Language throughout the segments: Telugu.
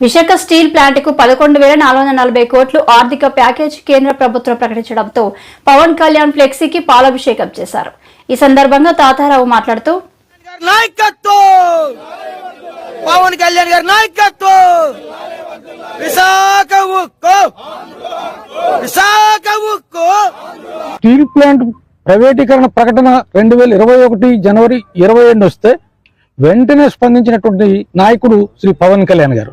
విశాఖ స్టీల్ ప్లాంట్కు పదకొండు వేల నాలుగు వందల నలభై కోట్లు ఆర్థిక ప్యాకేజ్ కేంద్ర ప్రభుత్వం ప్రకటించడంతో పవన్ కళ్యాణ్ ఫ్లెక్సీకి పాలాభిషేకం చేశారు. ఈ సందర్భంగా తాతారావు మాట్లాడుతూ పవన్ కళ్యాణ్ గారి నాయకత్వం! విశాఖ ఉక్కు! విశాఖ ఉక్కు! స్టీల్ ప్లాంట్ ప్రైవేటీకరణ ప్రకటన రెండు వేల ఇరవై ఒకటి జనవరి ఇరవై రెండు వస్తే వెంటనే స్పందించినటువంటి నాయకుడు శ్రీ పవన్ కళ్యాణ్ గారు.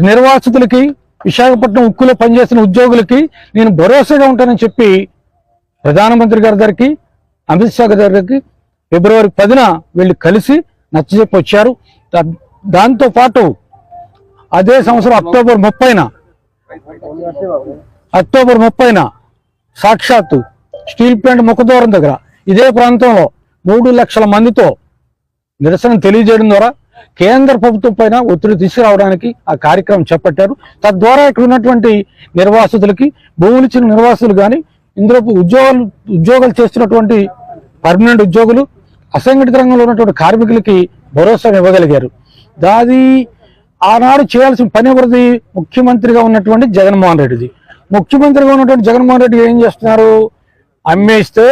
నిర్వాసితులకి విశాఖపట్నం ఉక్కులో పనిచేసిన ఉద్యోగులకి నేను భరోసాగా ఉంటానని చెప్పి ప్రధానమంత్రి గారి దగ్గరికి అమిత్ షా గారి దగ్గరికి ఫిబ్రవరి పదిన వీళ్ళు కలిసి నచ్చజెప్పి వచ్చారు. దా- అదే సంవత్సరం అక్టోబర్ ముప్పైన అక్టోబర్ ముప్పైన సాక్షాత్తు స్టీల్ ప్లాంట్ ముఖద్వారం దగ్గర ఇదే ప్రాంతంలో మూడు లక్షల మందితో నిరసన తెలియజేయడం ద్వారా కేంద్ర ప్రభుత్వం పైన ఒత్తిడి తీసుకురావడానికి ఆ కార్యక్రమం చేపట్టారు. తద్వారా ఇక్కడ ఉన్నటువంటి నిర్వాసితులకి భూములు ఇచ్చిన నిర్వాసితులు కానీ ఇందులో ఉద్యోగాలు ఉద్యోగాలు చేస్తున్నటువంటి పర్మనెంట్ ఉద్యోగులు అసంఘటిత రంగంలో ఉన్నటువంటి కార్మికులకి భరోసా ఇవ్వగలిగారు. దాది ఆనాడు చేయాల్సిన పని ఎవరిది? ముఖ్యమంత్రిగా ఉన్నటువంటి జగన్మోహన్ రెడ్డిది. ముఖ్యమంత్రిగా ఉన్నటువంటి జగన్మోహన్ రెడ్డి ఏం చేస్తున్నారు? అమ్మేస్తే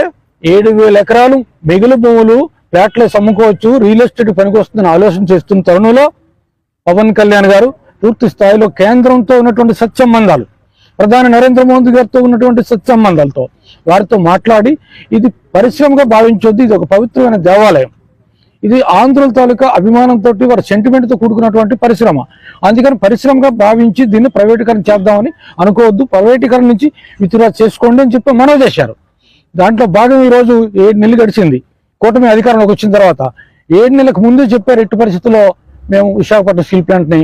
ఏడు వేల ఎకరాలు మిగులు భూములు ఫ్లాట్లో అమ్ముకోవచ్చు రియల్ ఎస్టేట్ పనికి వస్తుందని ఆలోచన చేస్తున్న తరుణంలో పవన్ కళ్యాణ్ గారు పూర్తి స్థాయిలో కేంద్రంతో ఉన్నటువంటి సత్సంబంధాలు ప్రధాని నరేంద్ర మోదీ గారితో ఉన్నటువంటి సత్సంబంధాలతో వారితో మాట్లాడి ఇది పరిశ్రమగా భావించొద్దు ఇది ఒక పవిత్రమైన దేవాలయం. ఇది ఆంధ్రుల తాలూకా అభిమానంతో వారి సెంటిమెంట్తో కూడుకున్నటువంటి పరిశ్రమ. అందుకని పరిశ్రమగా భావించి దీన్ని ప్రైవేటీకరణ చేద్దామని అనుకోవద్దు ప్రైవేటీకరణ నుంచి విత్డ్రా చేసుకోండి అని చెప్పి మనవి చేశారు. దాంట్లో భాగం ఈ రోజు ఏడు నెలలు గడిచింది. కూటమి అధికారంలోకి వచ్చిన తర్వాత ఏడు నెలలకు ముందే చెప్పారు ఎట్టి పరిస్థితుల్లో మేము విశాఖపట్నం స్టీల్ ప్లాంట్ని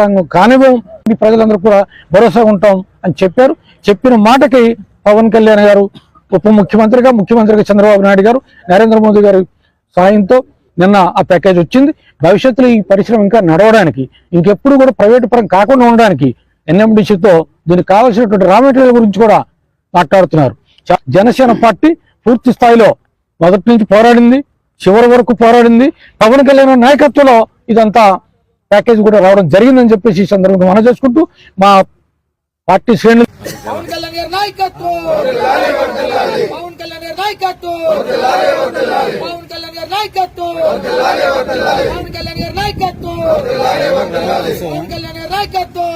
రంగం కానివ్వం ప్రజలందరూ కూడా భరోసా ఉంటాం అని చెప్పారు. చెప్పిన మాటకి పవన్ కళ్యాణ్ గారు ఉప ముఖ్యమంత్రిగా ముఖ్యమంత్రిగా చంద్రబాబు నాయుడు గారు నరేంద్ర మోదీ గారు సాయంతో నిన్న ఆ ప్యాకేజ్ వచ్చింది. భవిష్యత్తులో ఈ పరిశ్రమ ఇంకా నడవడానికి ఇంకెప్పుడు కూడా ప్రైవేటు పరం కాకుండా ఉండడానికి ఎన్ఎండిసితో దీనికి కావాల్సినటువంటి రా మెటీరియల్ గురించి కూడా మాట్లాడుతున్నారు. చ- జనసేన పార్టీ పూర్తి స్థాయిలో మొదటి నుంచి పోరాడింది చివరి వరకు పోరాడింది. పవన్ కళ్యాణ్ నాయకత్వంలో ఇదంతా ప్యాకేజ్ కూడా రావడం జరిగిందని చెప్పేసి ఈ సందర్భంగా మనం చేసుకుంటూ మా పార్టీ శ్రేణులు పవన్ కళ్యాణ్ గారి నాయకత్వం! పవన్ కళ్యాణ్ గారి నాయకత్వం! పవన్ కళ్యాణ్ గారి నాయకత్వం! పవన్ కళ్యాణ్ గారి నాయకత్వం! పవన్ కళ్యాణ్ గారి నాయకత్వం!